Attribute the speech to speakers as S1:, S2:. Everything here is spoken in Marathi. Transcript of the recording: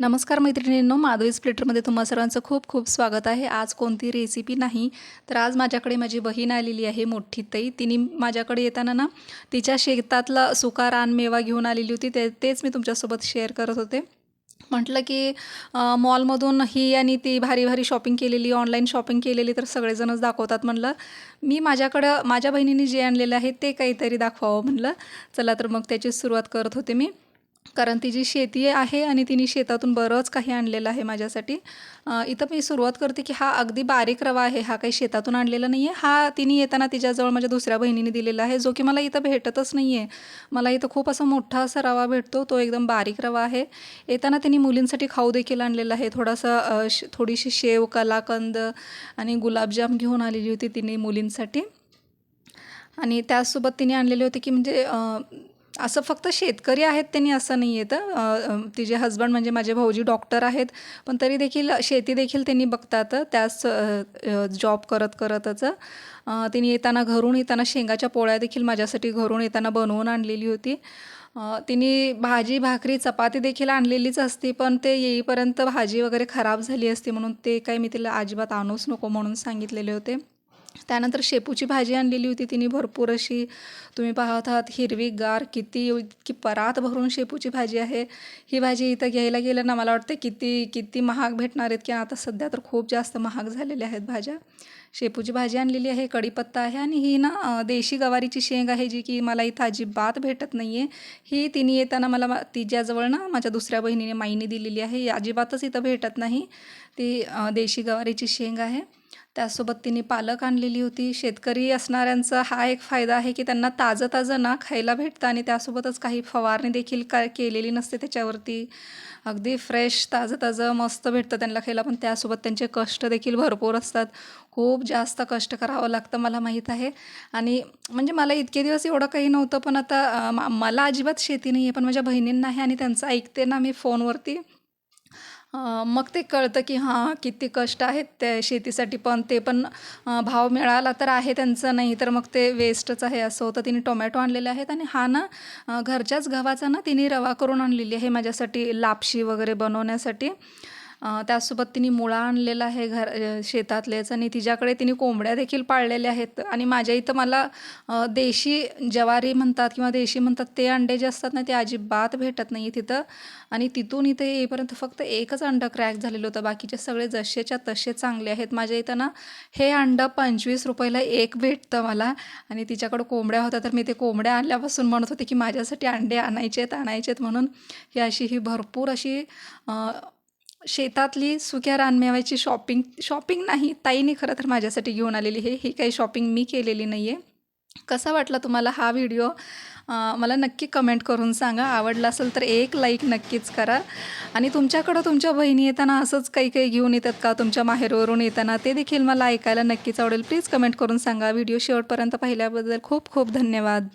S1: नमस्कार मैत्रिणींनो माधवी स्प्लिटरमध्ये तुम्हा सर्वांचं खूप खूप स्वागत आहे. आज कोणती रेसिपी नाही तर आज माझ्याकडे माझी बहीण आलेली आहे मोठी ताई. तिने माझ्याकडे येताना ना तिच्या शेतातला सुका रानमेवा घेऊन आलेली होती. ते तेच मी तुमच्यासोबत शेअर करत होते. म्हटलं की मॉलमधून ही आणि ती भारी भारी शॉपिंग केलेली ऑनलाईन शॉपिंग केलेली तर सगळेजणच दाखवतात म्हणलं. मी माझ्याकडं माझ्या बहिणीने जे आणलेलं आहे ते काहीतरी दाखवावं म्हणलं. चला तर मग त्याची सुरुवात करत होते मी. कारण तिची शेती आहे आणि तिने शेतातून बरंच काही आणलेलं आहे माझ्यासाठी इथं मी सुरुवात करते की हा अगदी बारीक रवा आहे हा काही शेतातून आणलेला नाही आहे हा तिने येताना तिच्याजवळ माझ्या दुसऱ्या बहिणीने दिलेला आहे जो की मला इथं भेटतच नाही आहे मला इथं खूप असा मोठा असा रवा भेटतो तो एकदम बारीक रवा आहे. येताना तिने मुलींसाठी खाऊ देखील आणलेला आहे. थोडासा श थोडीशी शेव कलाकंद आणि गुलाबजाम घेऊन आलेली होती तिने मुलींसाठी. आणि त्याचसोबत तिने आणलेले होते की म्हणजे असं फक्त शेतकरी आहेत त्यांनी असं नाही येतं. तिचे हजबंड म्हणजे माझे भाऊजी डॉक्टर आहेत. पण तरी देखील शेती देखील त्यांनी बघतात. त्याच जॉब करत करतच. तिने येताना घरून येताना शेंगाच्या पोळ्या देखील माझ्यासाठी घरून येताना बनवून आणलेली होती. तिने भाजी भाकरी चपाती देखील आणलेलीच असती पण ते येईपर्यंत भाजी वगैरे खराब झाली असती म्हणून ते काही मी तिला अजिबात आणूच नको म्हणून सांगितलेले होते. त्यानंतर शेपूची भाजी आणलेली होती. तिने भरपूर अशी तुम्ही पाहत आहात हिरवीगार किती इतकी परात भरून शेपूची भाजी आहे. ही भाजी इथं घ्यायला गेलं ना मला वाटतं किती किती महाग भेटणार आहेत. की आता सध्या तर खूप जास्त महाग झालेल्या आहेत भाज्या. शेपूची भाजी आणलेली आहे कढीपत्ता आहे आणि ही ना देशी गवारीची शेंग आहे जी की मला इथं अजिबात भेटत नाही आहे ही तिने येताना मला तिच्याजवळ ना माझ्या दुसऱ्या बहिणीने माईने दिलेली आहे. ही अजिबातच इथं भेटत नाही. ती देशी गवारीची शेंग आहे. त्यासोबत तिने पालक आणलेली होती. शेतकरी असणाऱ्यांचा हा एक फायदा आहे की त्यांना ताजं ताजं ना खायला भेटतं आणि त्यासोबतच काही फवारणी देखील काय केलेली नसते त्याच्यावरती. अगदी फ्रेश ताजं ताजं मस्त भेटतं त्यांना खायला. पण त्यासोबत त्यांचे कष्ट देखील भरपूर असतात. खूप जास्त कष्ट करावं लागतं मला माहीत आहे. आणि म्हणजे मला इतके दिवस एवढं काही नव्हतं पण आता मा- मला अजिबात शेती नाही आहे पण माझ्या बहिणींना आहे आणि त्यांचं ऐकते ना मी फोनवरती. मग ते कळतं की हां किती कष्ट आहेत त्या शेतीसाठी पण ते पण भाव मिळाला तर आहे त्यांचं नाही तर मग ते वेस्टच आहे असं होतं. तिने टोमॅटो आणलेले आहेत आणि हा ना घरच्याच गव्हाचा ना तिने रवा करून आणलेली आहे माझ्यासाठी लापशी वगैरे बनवण्यासाठी. त्यासोबत तिने मुळा आणलेला आहे घर शेतातलेच आणि तिच्याकडे तिने कोंबड्या देखील पाळलेल्या आहेत. आणि माझ्या इथं मला देशी ज्वारी म्हणतात किंवा देशी म्हणतात ते अंडे जे असतात ना ते अजिबात भेटत नाही तिथं. आणि तिथून इथे येईपर्यंत फक्त एकच अंडं क्रॅक झालेलं होतं. बाकीचे सगळे जसेच्या तसे चांगले आहेत. माझ्या इथं ना हे अंडं पंचवीस रुपयाला एक भेटतं मला. आणि तिच्याकडं कोंबड्या होत्या तर मी ते कोंबड्या आणल्यापासून म्हणत होते की माझ्यासाठी अंडे आणायचे आहेत आणायचेत म्हणून. ही अशी ही भरपूर अशी शेतातली सुक्या रानमेव्याची शॉपिंग शॉपिंग नाही ताईने खरं तर माझ्यासाठी घेऊन आलेली आहे. ही काही शॉपिंग मी केलेली नाही आहे कसा वाटला तुम्हाला हा व्हिडिओ मला नक्की कमेंट करून सांगा. आवडला असेल तर एक लाईक नक्कीच करा. आणि तुमच्याकडं तुमच्या बहिणी येताना असंच काही काही घेऊन येतात का? तुमच्या माहेरवरून येताना? ते देखील मला ऐकायला नक्कीच आवडेल. प्लीज कमेंट करून सांगा. व्हिडिओ शेवटपर्यंत पाहिल्याबद्दल खूप खूप धन्यवाद.